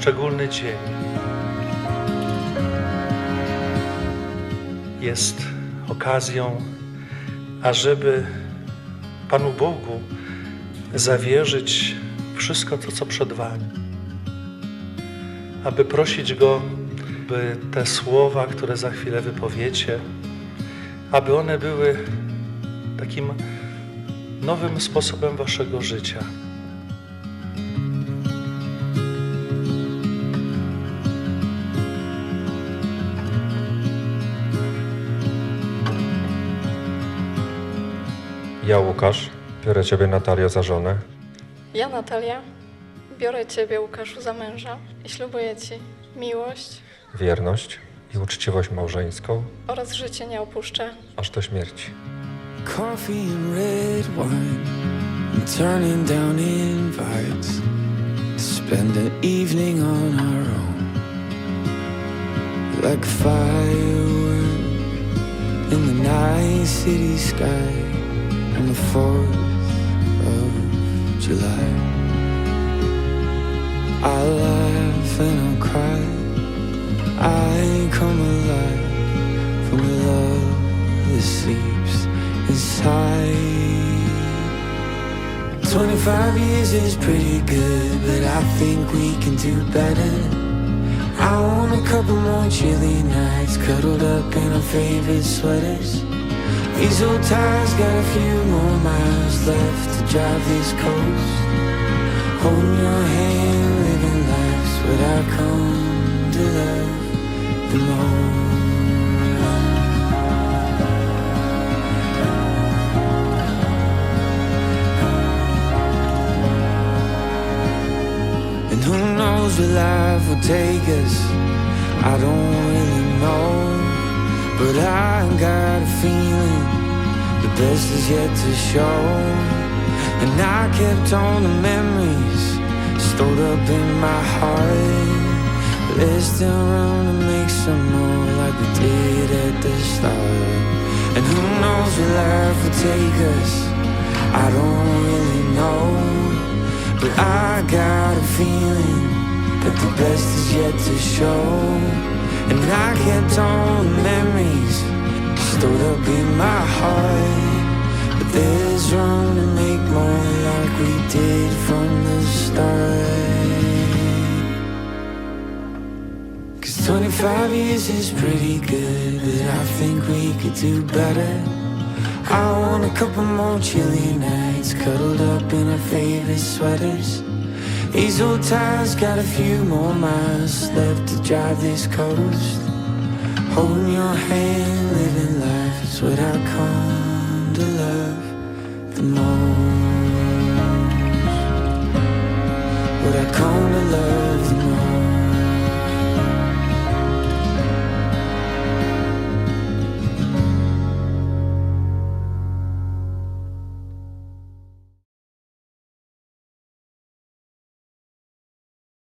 szczególny dzień. Jest okazją, ażeby Panu Bogu zawierzyć wszystko to, co przed Wami. Aby prosić Go, by te słowa, które za chwilę wypowiecie, aby one były takim nowym sposobem Waszego życia. Ja, Łukasz, biorę Ciebie, Natalio, za żonę Ja, Natalia, biorę Ciebie, Łukaszu, za męża i ślubuję Ci miłość wierność i uczciwość małżeńską oraz życie nie opuszczę. aż do śmierci. Coffee and red wine, and turning down invites. Spend an evening on our own, like firework in the night city sky on the 4th of July. I laugh and I'll cry, I come alive from a love that sleeps inside. 25 years is pretty good, but I think we can do better. I want a couple more chilly nights, cuddled up in our favorite sweaters. These old tires got a few more miles left to drive this coast. Holding your hand, living life's what I come to love the most. And who knows where life will take us? I don't really know. But I got a feeling the best is yet to show. And I kept all the memories stored up in my heart. But there's still room to make some more like we did at the start. And who knows where life will take us? I don't really know. But I got a feeling that the best is yet to show. And I kept the memories stored up in my heart. But there's room to make more like we did from the start. Cause 25 years is pretty good, but I think we could do better. I want a couple more chilly nights, cuddled up in our favorite sweaters. These old tires got a few more miles left to drive this coast. Holding your hand, living life is what I come to love the most.